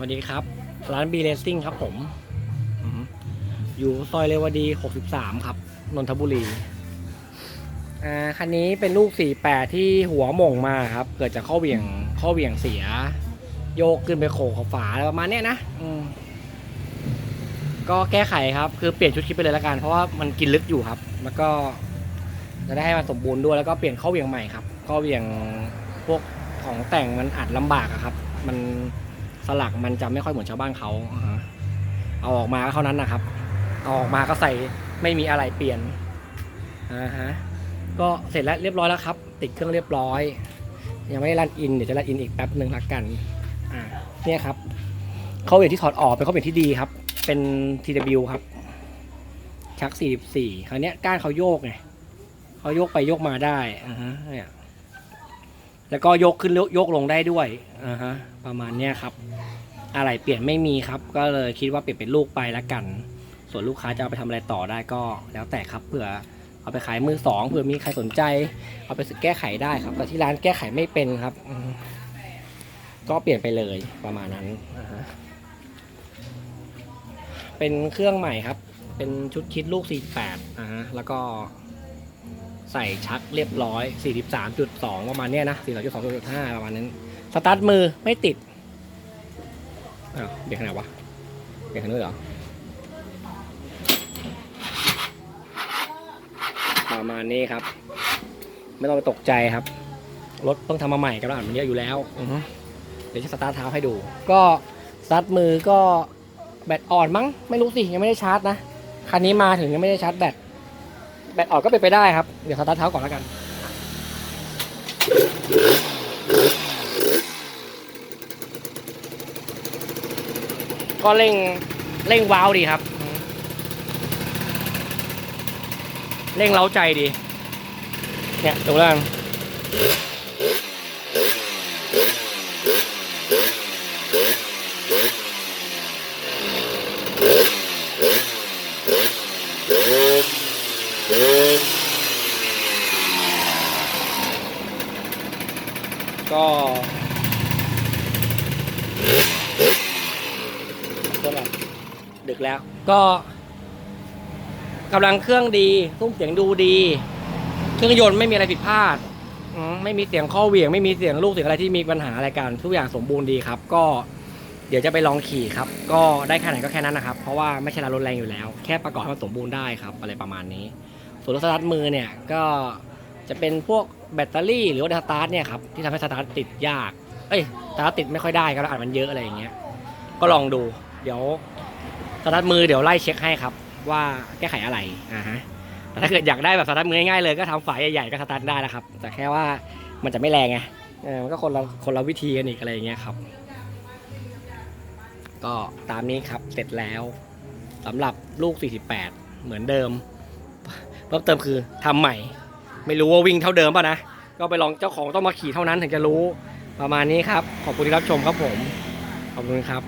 วัสดีครับ ร้านบีเลสซิ่งครับผมอือฮึอยู่ซอยเรวดี 63 ครับ นนทบุรี อ่า คันนี้เป็นลูก 48 ที่หัวหม่งมาครับ เกิดจากข้อเหวี่ยง ข้อเหวี่ยงเสีย โยกขึ้นไปโขกขอบฝาอะไรประมาณเนี้ยนะ อืม ก็แก้ไขครับ คือเปลี่ยนชุดคิดไปเลยละกัน เพราะว่ามันกินลึกอยู่ครับ แล้วก็จะได้ให้มันสมบูรณ์ด้วย แล้วก็เปลี่ยนข้อเหวี่ยงใหม่ครับ ข้อเหวี่ยงพวกของแต่งมันอัดลำบากอะครับ มัน สลักมันจะไม่ค่อยเหมือนชาวบ้านเขาอ่าฮะเอาออกมาก็เท่านั้นนะครับเอาออกมาก็ใส่ไม่มีอะไรเปลี่ยนอ่าฮะก็เสร็จแล้วเรียบร้อยแล้วครับ ติดเครื่องเรียบร้อย ยังไม่ได้รันอินเดี๋ยวจะรันอินอีกแป๊บหนึ่งละกันอ่าเนี่ยครับข้อเหวี่ยงที่ถอดออกเป็นข้อเหวี่ยงที่ดีครับ เป็น TW ครับ ชัก 44 คราวเนี้ยก้านเขาโยกไงเขาโยกไปโยกมาได้อ่าฮะเนี่ย แล้วก็ยกขึ้นยกลงได้ด้วยอ่าฮะประมาณเนี้ยครับ อะไรเปลี่ยนไม่มีครับ ก็เลยคิดว่าเปลี่ยนเป็นลูกไปแล้วกัน ส่วนลูกค้าจะเอาไปทำอะไรต่อได้ก็แล้วแต่ครับเผื่อเอาไปขายมือสองเผื่อมีใครสนใจ เอาไปแก้ไขได้ครับ แต่ที่ร้านแก้ไขไม่เป็นครับ ก็เปลี่ยนไปเลยประมาณนั้นอ่าฮะเป็นเครื่องใหม่ครับ เป็นชุดคิดลูก 48อ่าฮะแล้วก็ ใส่ชักเรียบร้อย 43.2 ประมาณเนี้ยนะ 43.2.5 ประมาณนั้น สตาร์ทมือไม่ติดอ้าวเบรกขนาดวะเบรกขนาดนี้เหรอ ประมาณนี้ครับ ไม่ต้องไปตกใจครับ รถเพิ่งทำมาใหม่กำลังอ่านมันเยอะอยู่แล้วอือฮึเดี๋ยวจะสตาร์ทเท้าให้ดู ก็สตาร์ทมือก็แบตอ่อนมั้ง ไม่รู้สิ ยังไม่ได้ชาร์จนะ คันนี้มาถึงยังไม่ได้ชาร์จแบต แบตออกก็เป็นไปได้ครับ เดี๋ยวสตาร์ทเท้าก่อนแล้วกันก็เร่งเร่งว้าวดีครับ เร่งเล้าใจดี เนี่ยดูแล้ว ก็ก็แบบดึกแล้ว ก็กำลังเครื่องดีซุ้มเสียงดูดี เครื่องยนต์ไม่มีอะไรผิดพลาดไม่มีเสียงข้อเหวี่ยง ไม่มีเสียงลูกเสียงอะไรที่มีปัญหาอะไรกันทุกอย่างสมบูรณ์ดีครับ ก็เดี๋ยวจะไปลองขี่ครับ ก็ได้แค่ไหนก็แค่นั้นนะครับ เพราะว่าไม่ใช่รถแรงอยู่แล้ว แค่ประกอบให้มันสมบูรณ์ได้ครับ อะไรประมาณนี้ ส่วนรถสตาร์ทมือเนี่ยก็ จะเป็นพวกแบตเตอรี่หรือว่าสตาร์ทเนี่ยครับที่ทำให้สตาร์ทติดยาก เอ้ยสตาร์ทติดไม่ค่อยได้ครับแล้วอัดมันเยอะอะไรอย่างเงี้ย ก็ลองดู เดี๋ยวสตาร์ทมือเดี๋ยวไล่เช็คให้ครับ ว่าแก้ไขอะไรอ่าฮะแต่ถ้าเกิดอยากได้แบบสตาร์ทมือง่ายๆเลยก็ทำฝายใหญ่ๆก็สตาร์ทได้นะครับ แต่แค่ว่ามันจะไม่แรงไงเออมันก็คนละคนละวิธีกันอีกอะไรอย่างเงี้ยครับ ก็ตามนี้ครับเสร็จแล้วสำหรับลูก 48 เหมือนเดิม เพิ่มเติมคือทำใหม่ ไม่รู้ว่าวิ่งเท่าเดิมป่ะนะ ก็ไปลองเจ้าของต้องมาขี่เท่านั้นถึงจะรู้ประมาณนี้ครับ ขอบคุณที่รับชมครับผม ขอบคุณครับ